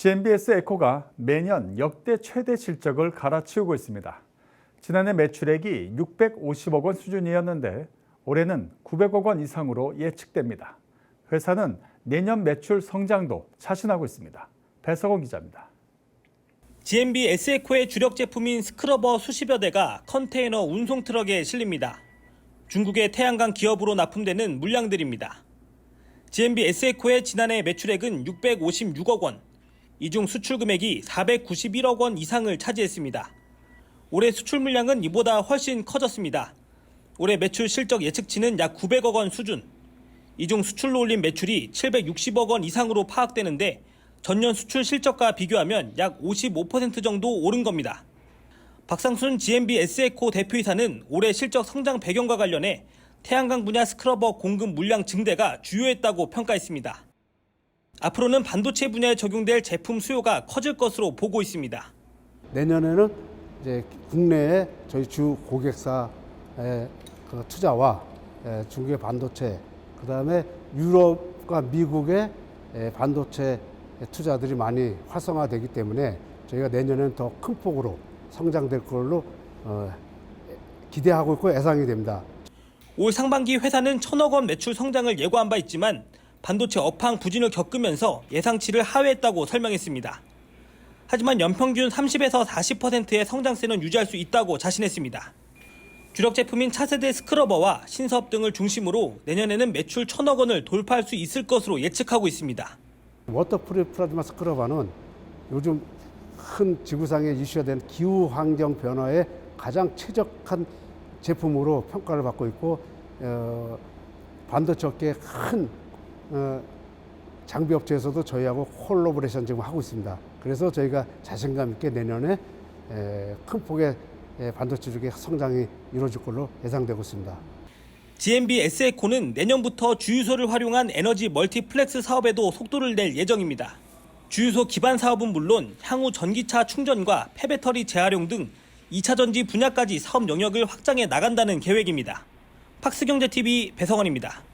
GMBS 에코가 매년 역대 최대 실적을 갈아치우고 있습니다. 지난해 매출액이 650억 원 수준이었는데 올해는 900억 원 이상으로 예측됩니다. 회사는 내년 매출 성장도 자신하고 있습니다. 배석원 기자입니다. GMB S에코의 주력 제품인 스크러버 수십여 대가 컨테이너 운송 트럭에 실립니다. 중국의 태양광 기업으로 납품되는 물량들입니다. GMB S에코의 지난해 매출액은 656억 원, 이 중 수출 금액이 491억 원 이상을 차지했습니다. 올해 수출 물량은 이보다 훨씬 커졌습니다. 올해 매출 실적 예측치는 약 900억 원 수준. 이 중 수출로 올린 매출이 760억 원 이상으로 파악되는데 전년 수출 실적과 비교하면 약 55% 정도 오른 겁니다. 박상순 GMB S에코 대표이사는 올해 실적 성장 배경과 관련해 태양광 분야 스크러버 공급 물량 증대가 주요했다고 평가했습니다. 앞으로는 반도체 분야에 적용될 제품 수요가 커질 것으로 보고 있습니다. 내년에는 이제 국내에 저희 주 고객사의 그 투자와 에, 중국의 반도체, 그 다음에 유럽과 미국의 에, 반도체 투자들이 많이 활성화되기 때문에 저희가 내년에는 더 큰 폭으로 성장될 걸로 어, 기대하고 있고 예상이 됩니다. 올 상반기 회사는 천억 원 매출 성장을 예고한 바 있지만 반도체 업황 부진을 겪으면서 예상치를 하회했다고 설명했습니다. 하지만 연평균 30에서 40%의 성장세는 유지할 수 있다고 자신했습니다. 주력 제품인 차세대 스크러버와 신사업 등을 중심으로 내년에는 매출 천억 원을 돌파할 수 있을 것으로 예측하고 있습니다. 워터프리 플라즈마 스크러버는 요즘 큰 지구상에 이슈가 된 기후 환경 변화에 가장 최적한 제품으로 평가를 받고 있고 어, 반도체 업계의 큰 어, 장비 업체에서도 저희하고 콜라보레이션 지금 하고 있습니다. 그래서 저희가 자신감 있게 내년에 에, 큰 폭의 에, 반도체 쪽의 성장이 이루어질 걸로 예상되고 있습니다. GMB S에코는 내년부터 주유소를 활용한 에너지 멀티플렉스 사업에도 속도를 낼 예정입니다. 주유소 기반 사업은 물론 향후 전기차 충전과 폐배터리 재활용 등 2차 전지 분야까지 사업 영역을 확장해 나간다는 계획입니다. 팍스경제TV 배성원입니다.